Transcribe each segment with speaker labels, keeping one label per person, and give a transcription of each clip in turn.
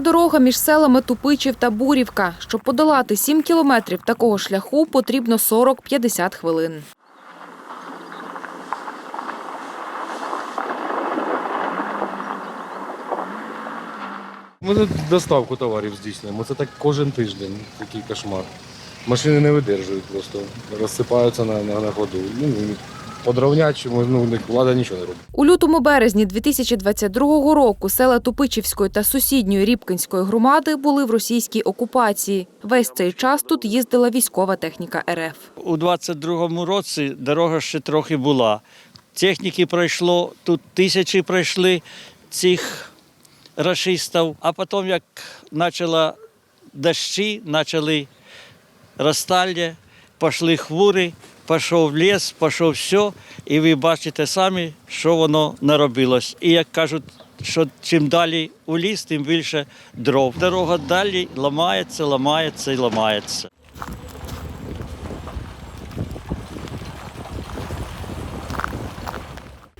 Speaker 1: Дорога між селами Тупичів та Бурівка. Щоб подолати 7 кілометрів такого шляху, потрібно 40-50 хвилин.
Speaker 2: Ми тут доставку товарів здійснюємо. Це так кожен тиждень, такий кошмар. Машини не видержують просто, розсипаються на, на, на ходу. Ну, подровнять, чому ну, у влада нічого не робить.
Speaker 1: У лютому березні 2022 року села Тупичівської та сусідньої Рібкинської громади були в російській окупації. Весь цей час тут їздила військова техніка РФ.
Speaker 3: У 22-му році дорога ще трохи була. Техніки пройшло, тут тисячі пройшли цих рашистів. А потім, як почали дощі, почали розстання, пішли хвори, пішов ліс, пішов все, і ви бачите самі, що воно наробилось. І як кажуть, що чим далі у ліс, тим більше дров. Дорога далі ламається, ламається і ламається.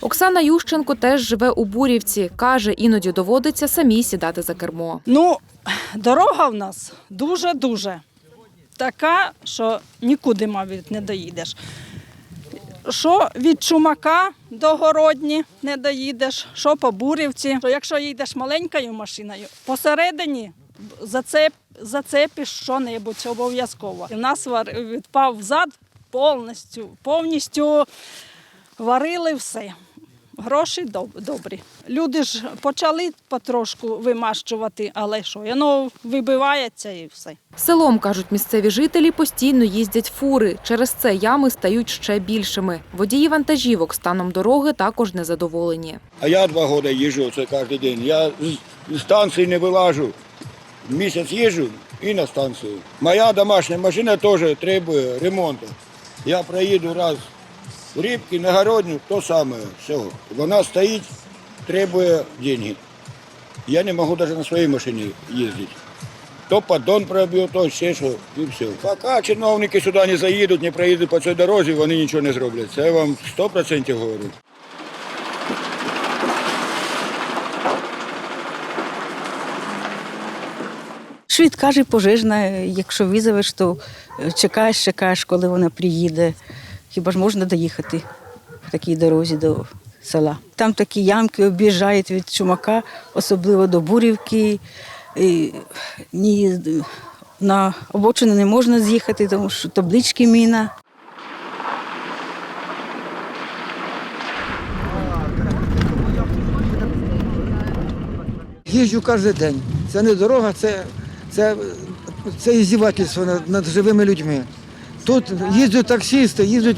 Speaker 1: Оксана Ющенко теж живе у Бурівці. Каже, іноді доводиться самій сідати за кермо.
Speaker 4: Ну, дорога в нас дуже-дуже така, що нікуди, мабуть, не доїдеш. Що від Чумака до Городні не доїдеш, що по Бурівці. Якщо їдеш маленькою машиною, посередині зацеп, зацепиш що-небудь обов'язково. У нас відпав зад повністю, повністю варили все. Гроші доб- добрі. Люди ж почали потрошку вимащувати, але що, воно вибивається і все.
Speaker 1: Селом, кажуть місцеві жителі, постійно їздять фури. Через це ями стають ще більшими. Водії вантажівок станом дороги також незадоволені.
Speaker 5: А я два роки їжджу це кожен день. Я з- з станції не вилажу. Місяць їжджу і на станцію. Моя домашня машина теж требує ремонту. Я проїду раз в Рібки, на Городню, то саме. Все. Вона стоїть, требує гроші. Я не можу навіть на своїй машині їздити. То поддон проб'ю, то ще що, і все. Поки чиновники сюди не заїдуть, не проїдуть по цій дорозі, вони нічого не зроблять. Це я вам 100% говорю.
Speaker 6: Швидка і пожежна, якщо визовеш, то чекаєш, чекаєш, коли вона приїде. Хіба ж можна доїхати по такій дорозі до села? Там такі ямки об'їжджають від чумака, особливо до Бурівки. І ні, на обочину не можна з'їхати, тому що таблички міна.
Speaker 7: Їжджу кожен день. Це не дорога, це, це, це іздівательство над, над живими людьми. Тут їздять таксисти, їздять,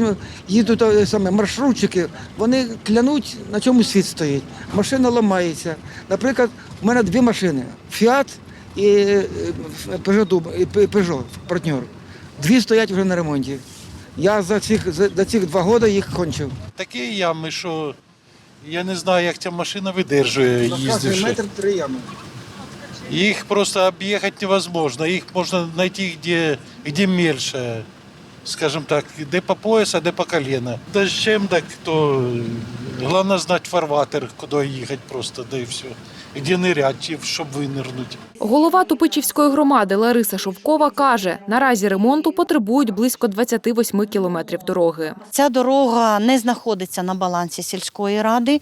Speaker 7: їдуть е, саме маршрутчики, вони клянуть, на чому світ стоїть. Машина ламається. Наприклад, у мене дві машини Фіат і е, Peugeot, Pe- Peugeot, партнер. Дві стоять вже на ремонті. Я за цих, за, за цих два роки їх кончив.
Speaker 8: Такі ями, що я не знаю, як ця машина видержує їздивши.
Speaker 7: метр три ями.
Speaker 8: Їх просто об'їхати невозможно. Їх можна знайти де, де мельше. Скажем так, де по пояс, а де по колено. Дощем так, то головне знати фарватер, куди їхати просто, да і все. Де нирять, щоб винирнути.
Speaker 1: Голова Тупичівської громади Лариса Шовкова каже, наразі ремонту потребують близько 28 кілометрів дороги.
Speaker 9: Ця дорога не знаходиться на балансі сільської ради.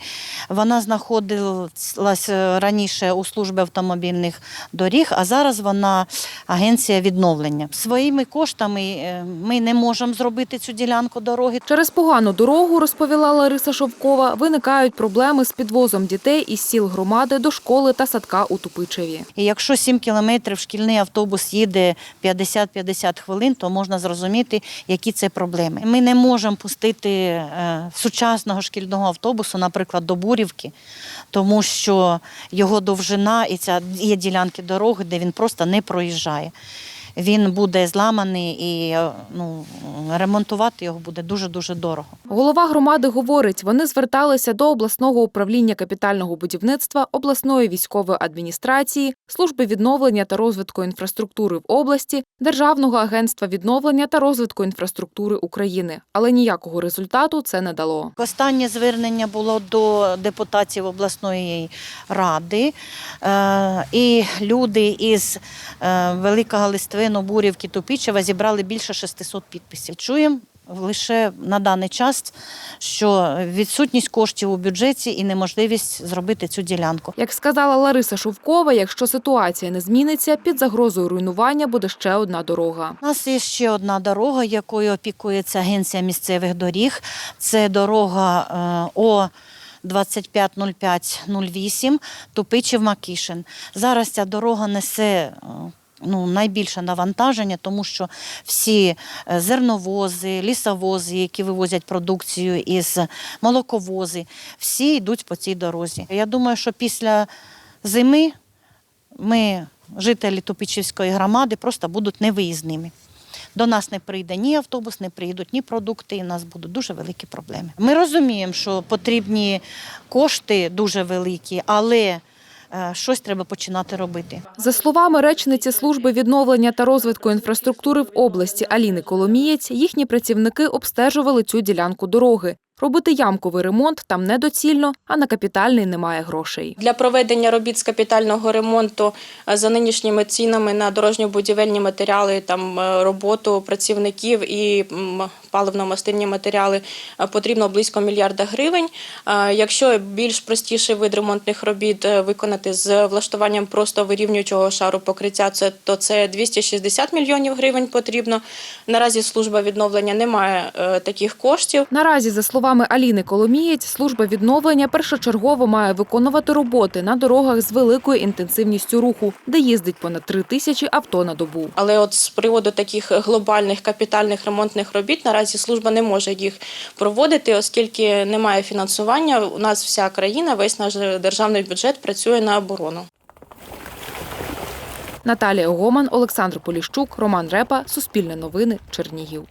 Speaker 9: Вона знаходилась е, раніше у службі автомобільних доріг, а зараз вона агенція відновлення. Своїми коштами е, ми не можемо зробити цю ділянку дороги.
Speaker 1: Через погану дорогу, розповіла Лариса Шовкова, виникають проблеми з підвозом дітей із сіл громади до школи та садка у Тупичеві.
Speaker 9: І якщо 7 кілометрів шкільний автобус їде 50-50 хвилин, то можна зрозуміти, які це проблеми. Ми не можемо пустити е, сучасного шкільного автобусу, наприклад, до Бурівки, тому що його довжина і ця є ділянки дороги, де він просто не проїжджає. Він буде зламаний і е, ну, ремонтувати його буде дуже-дуже дорого.
Speaker 1: Голова громади говорить, вони зверталися до обласного управління капітального будівництва, обласної військової адміністрації, служби відновлення та розвитку інфраструктури в області, Державного агентства відновлення та розвитку інфраструктури України, але ніякого результату це не дало.
Speaker 9: Останнє звернення було до депутатів обласної ради, е, і люди із е, Великого Листвину, Бурівки, Тупічева зібрали більше 600 підписів. Чуємо лише на даний час, що відсутність коштів у бюджеті і неможливість зробити цю ділянку.
Speaker 1: Як сказала Лариса Шовкова, якщо ситуація не зміниться, під загрозою руйнування буде ще одна дорога.
Speaker 9: У нас є ще одна дорога, якою опікується Агенція місцевих доріг. Це дорога е, О. 250508 Тупичів Макішин. Зараз ця дорога несе е, ну, найбільше навантаження, тому що всі е, зерновози, лісовози, які вивозять продукцію із молоковози, всі йдуть по цій дорозі. Я думаю, що після зими ми, жителі Тупичівської громади, просто будуть невиїзними. До нас не прийде ні автобус, не приїдуть ні продукти, і в нас будуть дуже великі проблеми. Ми розуміємо, що потрібні кошти дуже великі, але щось треба починати робити.
Speaker 1: За словами речниці служби відновлення та розвитку інфраструктури в області Аліни Коломієць, їхні працівники обстежували цю ділянку дороги. Робити ямковий ремонт там недоцільно, а на капітальний немає грошей.
Speaker 10: Для проведення робіт з капітального ремонту е, за нинішніми цінами на дорожньо-будівельні матеріали, там е, роботу працівників і паливно-мастильні матеріали е, потрібно близько мільярда гривень. Якщо більш простіший вид ремонтних робіт виконати з влаштуванням просто вирівнюючого шару покриття, це то це 260 мільйонів гривень потрібно. Наразі служба відновлення не має таких коштів.
Speaker 1: Наразі, за словами Аліни Коломієць, служба відновлення першочергово має виконувати роботи на дорогах з великою інтенсивністю руху, де їздить понад три тисячі авто на добу.
Speaker 10: Але от з приводу таких глобальних капітальних ремонтних робіт наразі служба не може їх проводити, оскільки немає фінансування. У нас вся країна, весь наш державний бюджет працює на оборону.
Speaker 1: Наталія Гоман, Олександр Поліщук, Роман Репа, Суспільне новини, Чернігів.